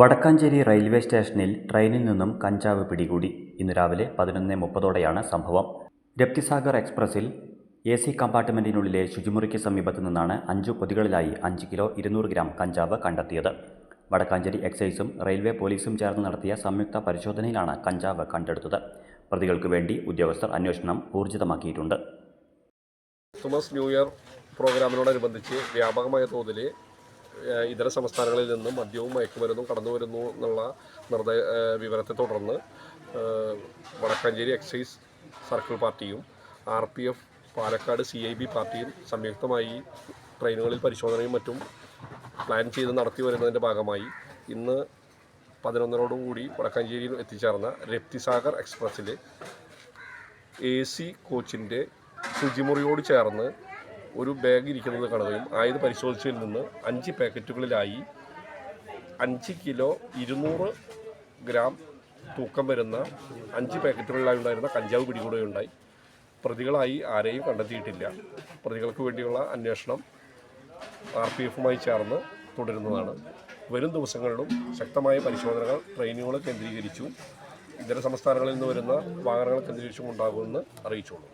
Vadakkanchery railway സ്റ്റേഷനിൽ ട്രെയിനിൽ നിന്നും കഞ്ചാവ് പിടികൂടി. ഇന്ന് രാവിലെ പതിനൊന്ന് മുപ്പതോടെയാണ് സംഭവം. രപ്തിസാഗർ എക്സ്പ്രസിൽ എ സി കമ്പാർട്ട്മെന്റിനുള്ളിലെ ശുചിമുറിക്ക് സമീപത്തു നിന്നാണ് അഞ്ചു പൊതികളിലായി അഞ്ച് കിലോ ഇരുന്നൂറ് ഗ്രാം കഞ്ചാവ് കണ്ടെത്തിയത്. വടക്കാഞ്ചേരി എക്സൈസും റെയിൽവേ പോലീസും ചേർന്ന് നടത്തിയ സംയുക്ത പരിശോധനയിലാണ് കഞ്ചാവ് കണ്ടെടുത്തത്. പ്രതികൾക്ക് വേണ്ടി ഉദ്യോഗസ്ഥർ അന്വേഷണം ഊർജിതമാക്കിയിട്ടുണ്ട്. ക്രിസ്മസ് ന്യൂ ഇയർ പ്രോഗ്രാമിനോടനുബന്ധിച്ച് വ്യാപകമായ തോതിൽ ഇതര സംസ്ഥാനങ്ങളിൽ നിന്നും മദ്യവും മയക്കുമരുന്നും കടന്നു വരുന്നു എന്നുള്ള നിർദ്ദേ വിവരത്തെ തുടർന്ന് വടക്കാഞ്ചേരി എക്സൈസ് സർക്കിൾ പാർട്ടിയും R P F Palakkad C I B പാർട്ടിയും സംയുക്തമായി ട്രെയിനുകളിൽ പരിശോധനയും മറ്റും പ്ലാൻ ചെയ്ത് നടത്തി വരുന്നതിന്റെ ഭാഗമായി ഇന്ന് പതിനൊന്നരോടുകൂടി വടക്കാഞ്ചേരിയിൽ എത്തിച്ചേർന്ന രപ്തിസാഗർ എക്സ്പ്രസ്സിലെ എ സി കോച്ചിന്റെ ശുചിമുറിയോട് ചേർന്ന് ഒരു ബാഗ് ഇരിക്കുന്നത് കാണുകയും ആയത് പരിശോധിച്ചതിൽ നിന്ന് അഞ്ച് പാക്കറ്റുകളിലായി അഞ്ച് കിലോ ഇരുന്നൂറ് ഗ്രാം തൂക്കം വരുന്ന അഞ്ച് പാക്കറ്റുകളിലായി ഉണ്ടായിരുന്ന കഞ്ചാവ് പിടികൂടുകയുണ്ടായി പ്രതികളായി ആരെയും കണ്ടെത്തിയിട്ടില്ല. പ്രതികൾക്ക് വേണ്ടിയുള്ള അന്വേഷണം ആർ പി എഫുമായി ചേർന്ന് തുടരുന്നതാണ്. വരും ദിവസങ്ങളിലും ശക്തമായ പരിശോധനകൾ ട്രെയിനുകൾ കേന്ദ്രീകരിച്ചും ഇതര സംസ്ഥാനങ്ങളിൽ നിന്ന് വരുന്ന വാഹനങ്ങൾ കേന്ദ്രീകരിച്ചും ഉണ്ടാകുമെന്ന് അറിയിച്ചുള്ളൂ.